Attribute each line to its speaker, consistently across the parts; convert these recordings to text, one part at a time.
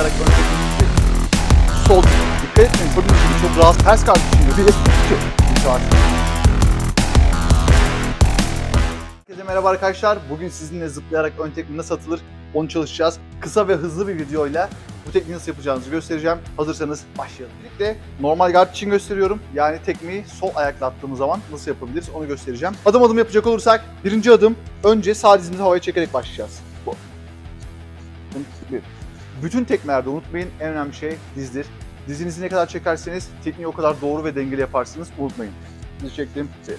Speaker 1: ön tekme sol dikkat etmeyin gördüğünüz gibi çok rahat ters kalktı şimdi. Bir, artık. Herkese merhaba arkadaşlar. Bugün sizinle zıplayarak ön tekme nasıl atılır onu çalışacağız. Kısa ve hızlı bir videoyla bu tekniği nasıl yapacağınızı göstereceğim. Hazırsanız başlayalım. Birlikte normal guard için gösteriyorum. Yani tekmeyi sol ayakla attığımız zaman nasıl yapabiliriz onu göstereceğim. Adım adım yapacak olursak birinci adım önce sağ dizimizi havaya çekerek başlayacağız. Bu. Bir. Bütün tekmelerde unutmayın en önemli şey dizdir. Dizinizi ne kadar çekerseniz tekniği o kadar doğru ve dengeli yaparsınız. Unutmayın. Dizi çektim. Bir.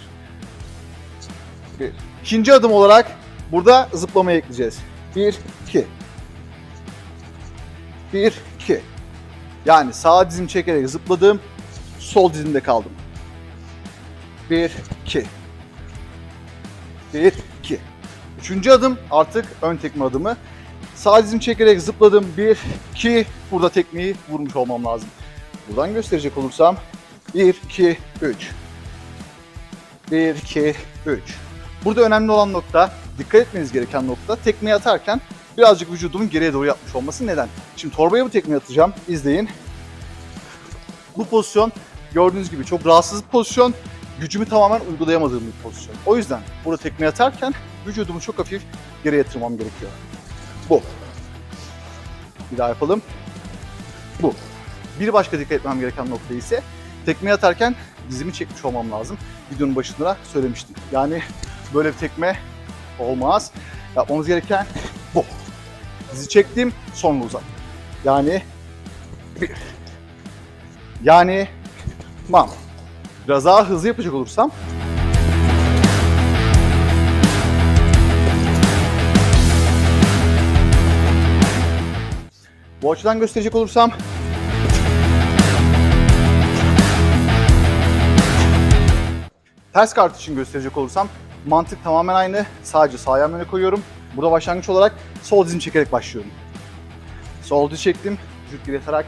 Speaker 1: Bir. İkinci adım olarak burada zıplamayı ekleyeceğiz. Bir, iki. Bir, iki. Yani sağ dizimi çekerek zıpladım. Sol dizimde kaldım. Bir, iki. Bir, iki. Üçüncü adım artık ön tekme adımı. Sağ dizimi çekerek zıpladım. Bir, iki. Burada tekmeyi vurmuş olmam lazım. Buradan gösterecek olursam. Bir, iki, üç. Bir, iki, üç. Burada önemli olan nokta, dikkat etmeniz gereken nokta tekmeyi atarken birazcık vücudumun geriye doğru yapmış olması. Neden? Şimdi torbaya bu tekmeyi atacağım. İzleyin. Bu pozisyon gördüğünüz gibi çok rahatsız bir pozisyon. Gücümü tamamen uygulayamadığım bir pozisyon. O yüzden burada tekmeyi atarken vücudumu çok hafif geriye yatırmam gerekiyor. Bu. Bir daha yapalım. Bu. Bir başka dikkat etmem gereken nokta ise tekmeyi atarken dizimi çekmiş olmam lazım. Videonun başında söylemiştim. Yani böyle bir tekme olmaz. Yapmamız gereken bu. Dizi çektim, sonra uzat. Yani bir. Yani mam. Biraz daha hızlı yapacak olursam Bu açıdan gösterecek olursam Ters kart için gösterecek olursam mantık tamamen aynı. Sadece sağ ayağımı öne koyuyorum. Burada başlangıç olarak sol dizimi çekerek başlıyorum. Sol diz çektim, vücut geri yatarak.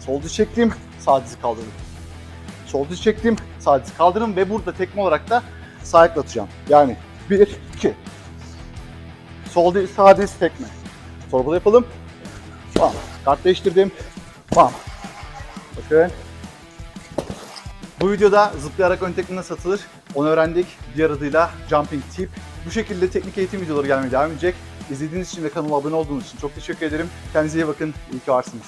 Speaker 1: Sol diz çektim, sağ dizi kaldırdım. Sol diz çektim, sağ dizi kaldırdım ve burada tekme olarak da sağ ayakla atacağım. Yani 1, 2. Sol diz, sağ diz tekme. Torbada yapalım. Bam. Kart değiştirdim. Bam. Bakın. Bu videoda zıplayarak ön tekme nasıl atılır onu öğrendik. Diğer adıyla Jumping Tip. Bu şekilde teknik eğitim videoları gelmeye devam edecek. İzlediğiniz için ve kanalıma abone olduğunuz için çok teşekkür ederim. Kendinize iyi bakın. İyi ki varsınız.